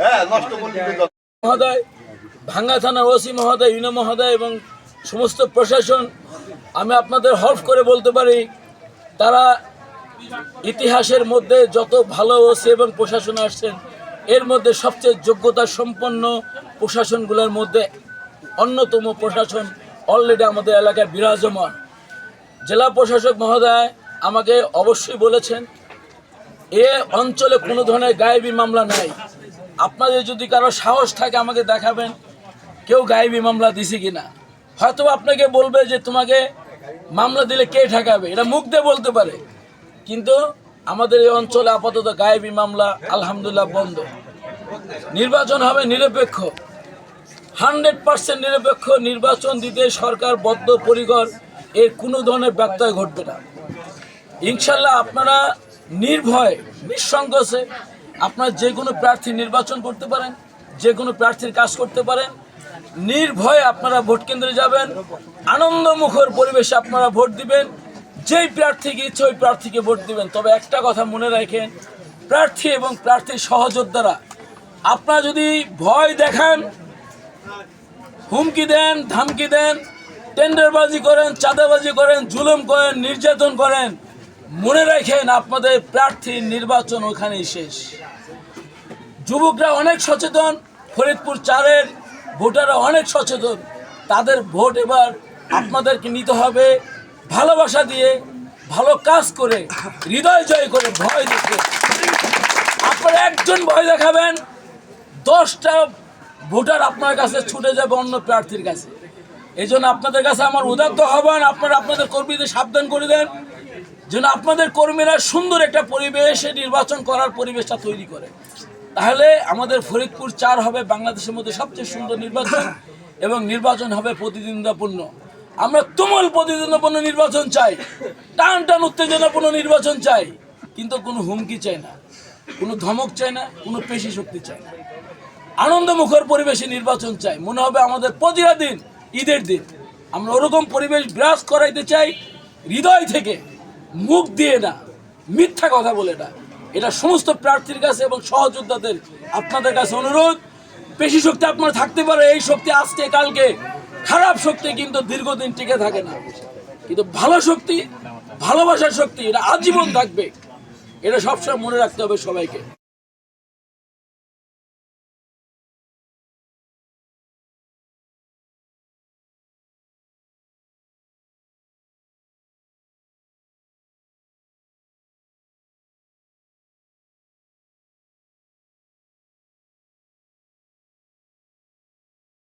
হ্যাঁ মহোদয়, ভাঙ্গা থানার ওসি মহোদয়, ইউনো মহোদয় এবং সমস্ত প্রশাসন, আমি আপনাদের হলফ করে বলতে পারি, তারা ইতিহাসের মধ্যে যত ভালো ওসি এবং প্রশাসন আসছেন, এর মধ্যে সবচেয়ে যোগ্যতা সম্পন্ন প্রশাসনগুলোর মধ্যে অন্যতম প্রশাসন অলরেডি আমাদের এলাকায় বিরাজমান। জেলা প্রশাসক মহোদয় আমাকে অবশ্যই বলেছেন এ অঞ্চলে কোনো ধরনের গায়েবী মামলা নাই। আপনাদের যদি কারও সাহস থাকে আমাকে দেখাবেন, কেউ গায়েবী মামলা দিছে কিনা। হয়তো আপনাকে বলবে যে তোমাকে মামলা দিলে কে ঠেকাবে, এটা মুখ দিয়ে বলতে পারে। কিন্তু আমাদের এই অঞ্চলে আপাতত গায়েবী মামলা আলহামদুলিল্লাহ বন্ধ। নির্বাচন হবে নিরপেক্ষ। হান্ড্রেড পার্সেন্ট নিরপেক্ষ নির্বাচন দিতে সরকার বদ্ধ পরিকর এর কোনো ধরনের ব্যত্যয় ঘটবে না। ইনশাল্লাহ আপনারা নির্ভয় নিঃসংকোচে আপনার যে কোনো প্রার্থী নির্বাচন করতে পারেন, যে কোনো প্রার্থীর কাজ করতে পারেন। নির্ভয়ে আপনারা ভোট কেন্দ্রে যাবেন। আনন্দমুখর পরিবেশে আপনারা ভোট দিবেন। যেই প্রার্থীকে ইচ্ছে ওই প্রার্থীকে ভোট দিবেন। তবে একটা কথা মনে রাখেন, প্রার্থী এবং প্রার্থীর সহযোদ্ধারা, আপনারা যদি ভয় দেখান, হুমকি দেন, ধামকি দেন, টেন্ডারবাজি করেন, চাঁদাবাজি করেন, জুলুম করেন, নির্যাতন করেন মনে রাখেন আপনাদের প্রার্থীর নির্বাচন ওখানেই শেষ। যুবকরা অনেক সচেতন, ফরিদপুর চারের ভোটাররা অনেক সচেতন। তাদের ভোট এবার আপনাদেরকে নিতে হবে ভালোবাসা দিয়ে, ভালো কাজ করে, হৃদয় জয় করে, ভয় দেখে। আপনারা একজন ভয় দেখাবেন, দশটা ভোটার আপনার কাছে ছুটে যাবে অন্য প্রার্থীর কাছে। এই আপনাদের কাছে আমার উদাত্ত আহ্বান, আপনারা আপনাদের কর্মীদের সাবধান করে দেন। যেন আপনাদের কর্মীরা সুন্দর একটা পরিবেশে নির্বাচন করার পরিবেশটা তৈরি করে। তাহলে আমাদের ফরিদপুর চার হবে বাংলাদেশের মধ্যে সবচেয়ে সুন্দর নির্বাচন এবং নির্বাচন হবে প্রতিদ্বন্দ্বিতাপূর্ণ। আমরা তুমুল প্রতিদ্বন্দ্বিপূর্ণ নির্বাচন চাই। টান টান উত্তেজনাপূর্ণ নির্বাচন চাই। কিন্তু কোনো হুমকি চাই না। কোনো ধমক চাই না। কোনো পেশি শক্তি চাই না। আনন্দমুখর পরিবেশে নির্বাচন চাই। মনে হবে আমাদের প্রতিটা দিন ঈদের দিন। আমরা ওরকম পরিবেশ বিরাজ করাইতে চাই হৃদয় থেকে। মুখ দিয়ে না, মিথ্যা কথা বলে না। এটা সমস্ত প্রার্থীর কাছে এবং সহযোদ্ধাদের আপনাদের কাছে অনুরোধ। বেশি শক্তি আপনার থাকতে পারে, এই শক্তি আজকে, কালকে। খারাপ শক্তি কিন্তু দীর্ঘদিন টিকে থাকে না। কিন্তু ভালো শক্তি, ভালোবাসার শক্তি, এটা আজীবন থাকবে। এটা সবসময় মনে রাখতে হবে সবাইকে।